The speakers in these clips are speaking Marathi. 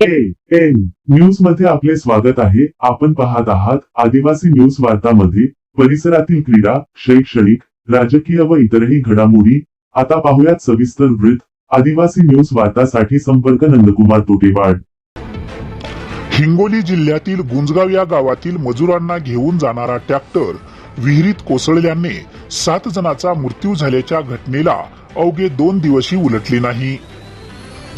एन न्यूजमध्ये आपले स्वागत आहे. आपण पाहत आहात आदिवासी न्यूज वार्तामध्ये. परिसरातील क्रीडा शैक्षणिक राजकीय व इतरही घडामोडी. आता पाहुयात सविस्तर वृत्त. आदिवासी न्यूज वार्तासाठी संपर्क नंदकुमार तोटेवाड. हिंगोली जिल्ह्यातील गुंजगाव या गावातील मजुरांना घेऊन जाणारा ट्रॅक्टर विहिरीत कोसळल्याने सात जणांचा मृत्यू झाल्याच्या घटनेला अवघे दोन दिवसही उलटले नाही.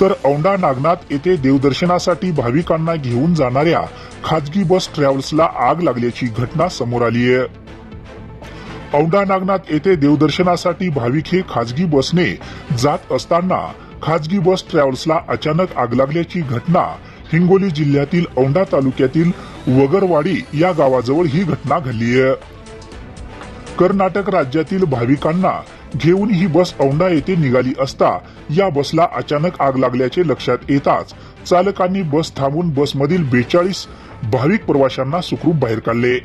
तर औंढा नागनाथ येथे देवदर्शनासाठी भाविकांना घेऊन जाणाऱ्या खाजगी बस ट्रॅव्हल्सला आग लागल्याची घटना समोर आली आहे. औंढा नागनाथ येथे देवदर्शनासाठी भाविक हे खाजगी बसने जात असताना खाजगी बस ट्रॅव्हल्सला अचानक आग लागल्याची घटना हिंगोली जिल्ह्यातील औंढा तालुक्यातील वगरवाडी या गावाजवळ ही घटना घडली आहे. कर्नाटक राज्यातील भाविकांना घेऊन ही बस औंढा येथे निघाली असता या बसला अचानक आग लागल्याचे लक्षात येताच चालकांनी बस थांबून बसमधील बेचाळीस भाविक प्रवाशांना सुखरूप बाहेर काढले.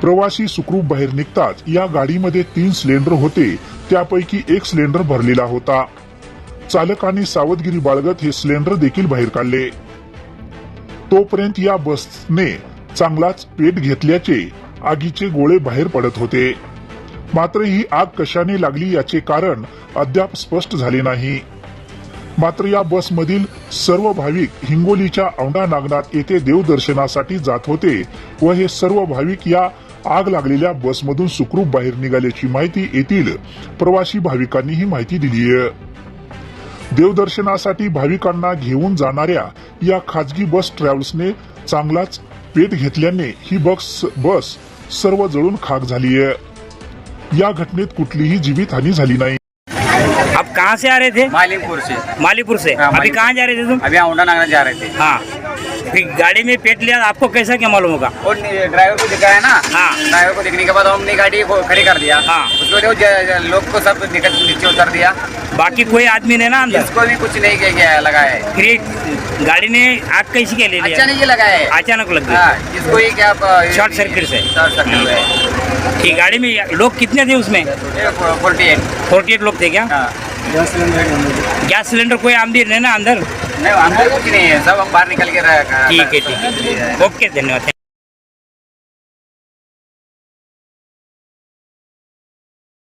प्रवासी सुखरूप बाहेर निघताच या गाडीमध्ये तीन सिलेंडर होते त्यापैकी एक सिलेंडर भरलेला होता. चालकांनी सावधगिरी बाळगत हे सिलेंडर देखील बाहेर काढले. तोपर्यंत या बसने चांगलाच पेट घेतल्याचे आगीचे गोळे बाहेर पडत होते. मात्र ही आग कशाने लागली याचे कारण अद्याप स्पष्ट झाले नाही. मात्र या बसमधील सर्व भाविक हिंगोलीच्या औंढा नागनाथ येथे देवदर्शनासाठी जात होते व हे सर्व भाविक या आग लागलेल्या बसमधून सुखरूप बाहेर निघाल्याची माहिती येथील प्रवासी भाविकांनी ही माहिती दिली आहे. देवदर्शनासाठी भाविकांना घेऊन जाणाऱ्या या खाजगी बस ट्रॅव्हल्सने चांगलाच पेट घेतल्याने ही बस बस सर्व जळून खाक झाली आहे या घटनेत कुठलीही जीवितहानी झाली नाही. आप कहाँ से आ रहे थे? मालिकपुर से. मालीपुर से. हाँ, अभी मालीपुर। कहाँ जा रहे थे तुम? अभी औंढा नागना जा रहे थे. हाँ. फिर गाड़ी में पेट लिया आपको कैसा क्या मालूम होगा? और ड्राइवर को दिखा है ना? हाँ। ड्राइवर को दिखने के बाद हमने गाड़ी को खड़ी कर दिया। हाँ। उसके लोग को सब निकल नीचे उतर दिया। बाकी कोई आदमी ने ना अंदर? इसको भी कुछ नहीं किया गया लगा है। फिर गाड़ी ने आग कैसी क्या ले अच्छा लिया नहीं लगा है। अचानक लग गई। हाँ, इसको ही क्या शॉर्ट सर्किट से। शॉर्ट सर्किट से ठीक गाड़ी में लोग कितने थे उसमें? Forty eight. फोर्टी एट लोग थे क्या? हाँ। गैस सिलेंडर कोई आमदी नहीं ना अंदर? नहीं अंदर कुछ नहीं है सब हम बाहर निकल के? रखा ठीक है ठीक है ओके धन्यवाद.